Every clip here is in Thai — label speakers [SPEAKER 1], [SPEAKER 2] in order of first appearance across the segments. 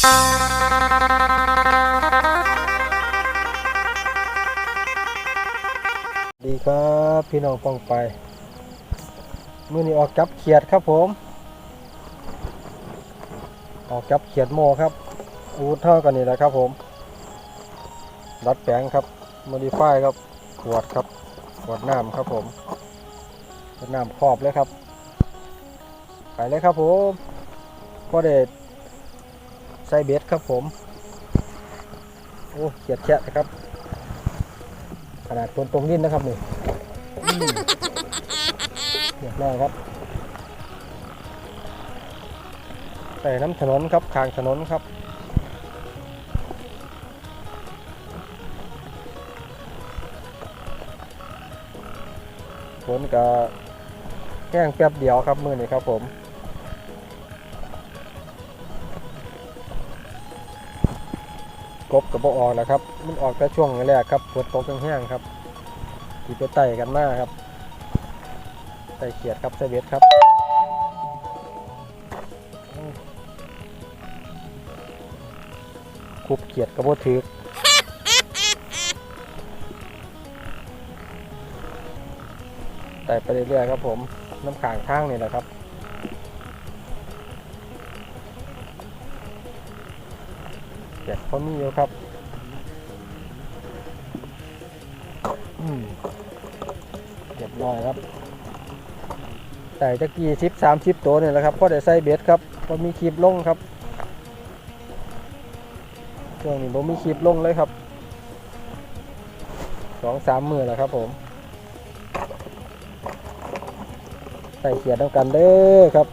[SPEAKER 1] ดีครับพี่น้องปองไปมือนี้ออกจับเขียดครับผม ออกจับเขียดโมครับอูดเท่ากันนี่แหละครับผมดัดแปลงครับโมดิฟายครับขวดครับขวดน้ำครับผมขวดน้ำครอบเลยครับ ไปเลยครับผมก็เด็ด ใส่เบ็ดครับผม โอ้เขียดแฉะนะครับ ขนาดคนตรงดินนะครับนี่อืมเรียบร้อยครับใส่น้ำถนนครับข้างถนนครับฝนก็แห้งแป๊บเดียวครับมือนี้ครับผม กบกับบออกแล้วครับ มันออกแต่ช่วงแรกครับฝนตกแห้งๆครับที่ไปไต่กันมาครับไต่เขียดครับไต่เบ็ดครับคุบเขียดกระโบถือไต่ไปเรื่อยๆครับผมน้ำขางข้างนี่แหละครับ เขียดเขามีอยู่ครับเรียบร้อยครับใส่ตะกี้สิบสามสิบตัวเนี่ยแหละครับก็ได้ใส่เบ็ดครับก็มีคลิปลงครับช่วงนี้ผมมีคลิปลงเลยครับสองสามมือแล้วครับผม ใส่เขียดต้องกันเด้อครับ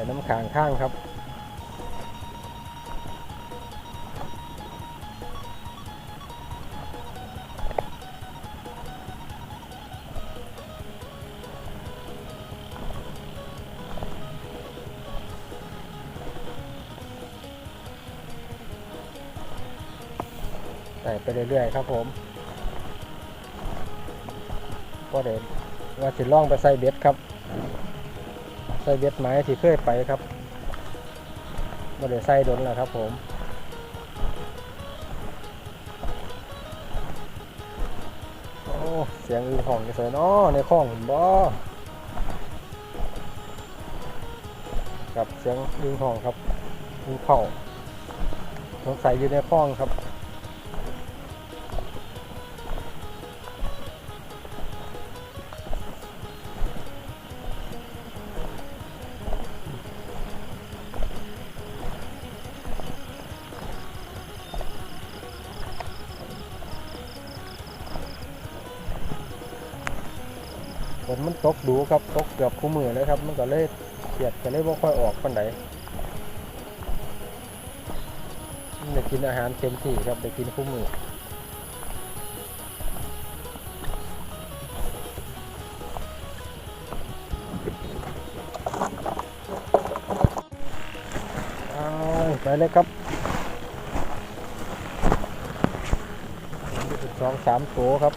[SPEAKER 1] ส่น้ำขางข้างครับใส่ไปเรื่อยๆครับผมก็เดี๋ยวว่าสิล่องไปใส่เบ็ดครับ ใส่เบ็ดไม้ที่เคยไปครับก็เดี๋ยวใส่ดนแล้วครับผมโอ้เสียงอึงของสวยเนาะในคลองบ่กับเสียงอึงของครับอึงเข่าสงสัยอยู่ในคลองครับ ฝนมันตกดูครับตกเกือบคู่มือเลยครับ มันก็เลยเปียดก็เลยบ่ค่อยออกปันใดมันได้กินอาหารเต็มที่ครับได้กินคู่มือไปเลยครับสองสามตัวครับ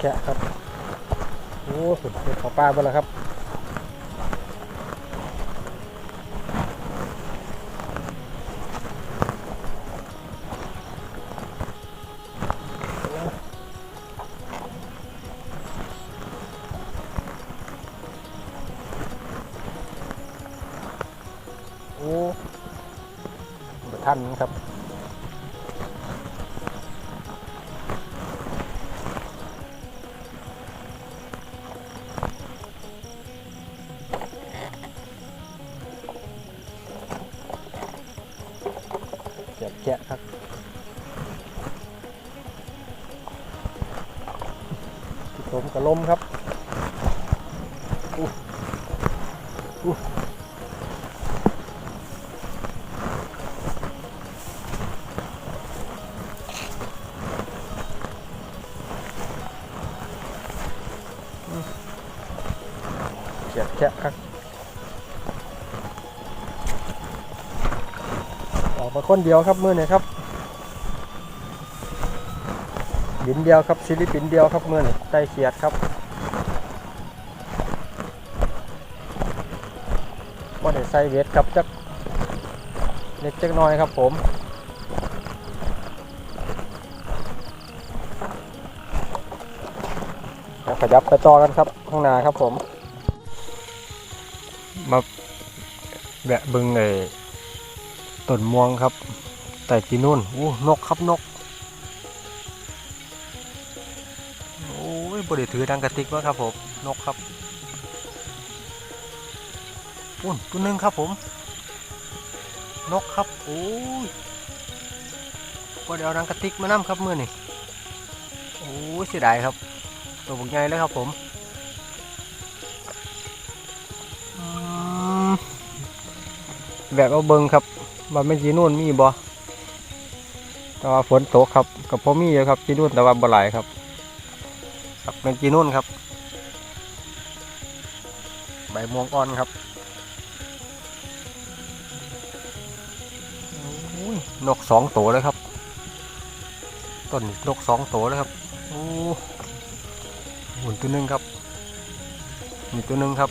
[SPEAKER 1] แคะครับ โอ้สุดขอปลาไปแล้วครับโอ้ท่านครับ ลมกับลมครับเขี่บแฉะครับออกมาคนเดียวครับมือเนี่ยครับ บินเดียวครับศิลิปินเดียวครับเมื่อนี่ไต้เขียดครับว่าได้ใส่เวทครับจักเล็กจักน้อยครับผมขยับไปต่อกันครับข้างหน้าครับผม มาแวะบึงไอ้ต้นม่วงครับ แต่กีนุ่นอู้นกครับนก อ้ยบริถือดังกระติกวะครับผมนกครับอุ้นตัวหนึ่งครับผม นกครับโอ้ยบริเอาดังกระติกมานํครับมือนี่โอ้ยเสียดายครับ ตัวบุกใหญ่เลยครับผมแบบเอาเบิงครับว่าไม่จีนู่นมีบ่แต่ว่าฝนตกครับกับพ่อมีอยู่ครับจีนู่นแต่ว่าบ่หลายครับ ครับเป็นจีนุ่นครับ ใบม่วงอ่อนครับนกสองตัวเลยครับ ต้นนกสองตัวเลยครับโอ้หมุนตัวหนึ่งครับมีตัวหนึ่งครับ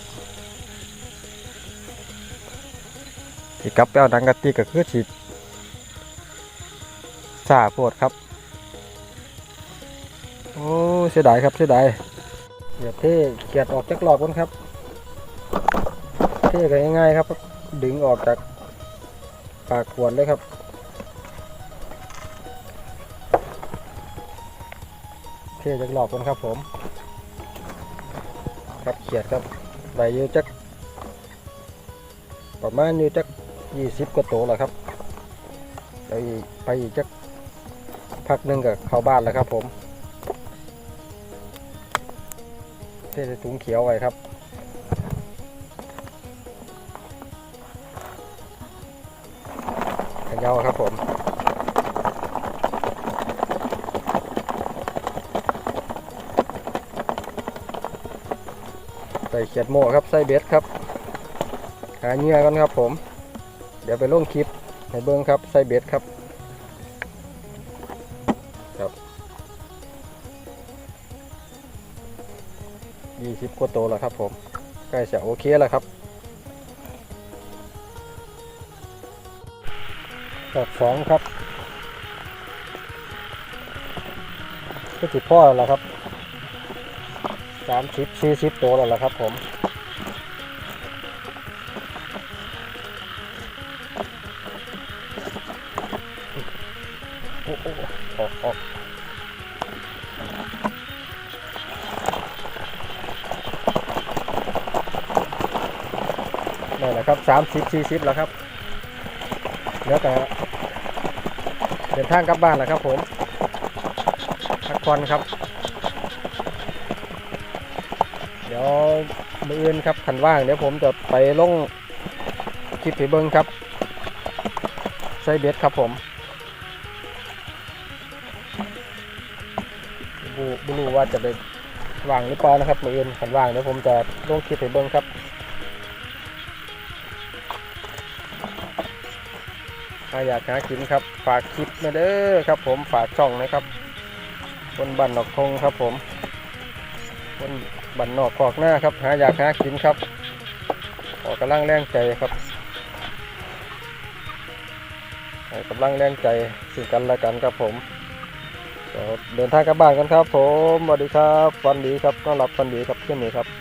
[SPEAKER 1] ที่กับไปเอาดังกะติกก็คือฉีดซาโพดครับ โอ้เสียดายครับเสียดายเดี๋ยวเท่เกียดออกจากหลอกก่อนครับ เท่กันง่ายๆครับ ดึงออกจากปากขวดเลยครับเท่จากหลอกก่อนครับผม ครับเขียดครับใบยู่จักประมาณยู่จักยี่สิบกว่าตัวแล้วครับเดี๋ยวอีกไปอีกจักพักหนึ่งกับเข้าบ้านแล้วครับผม ส่ถุงเขียวไว้ครับขยาวครับผมใส่เขียดโม่ครับ ใส่เบ็ดครับ หาเงื่อกันครับผม เดี๋ยวไปลงคลิปให้เบิ้งครับ ใส่เบ็ดครับ ยี่สิบกว่าโตวแล้วครับผมใกล้จะโอเคแล้วครับดอกสองครับก็จิพ่อแล้วครับสามสิบสี่สิบตัวแล้วล่ะครับผมโอ้โอ้ออกออก ครับสามสิบสี่สิบแล้วครับแล้วแต่เดินทางกลับบ้านแล้วครับผมพักผ่อนครับ เดี๋ยวมืออื่นครับขันว่างเดี๋ยวผมจะไปลงคลิปไปเบิ้งครับใส่เบ็ดครับผมบูบูรู้ว่าจะไปว่างหรือเปล่านะครับมืออื่นขันว่างเดี๋ยวผมจะลงคลิปไปเบิ้งครับ ถ้าอยากหากินครับ ฝากคลิปมาเด้อครับ ผมฝากช่องนะครับบนบันนอกทงครับ ผมบนบันนอกขอกหน้าครับ หาอยากหากินครับขอกำลังแรงใจครับให้กำลังแรงใจสิ่งกันและกันครับผมเดินทางกลับบ้านกันครับ ผมสวัสดีครับฟันดีครับต้อนรับฟันดีครับเช่นนี้ครับ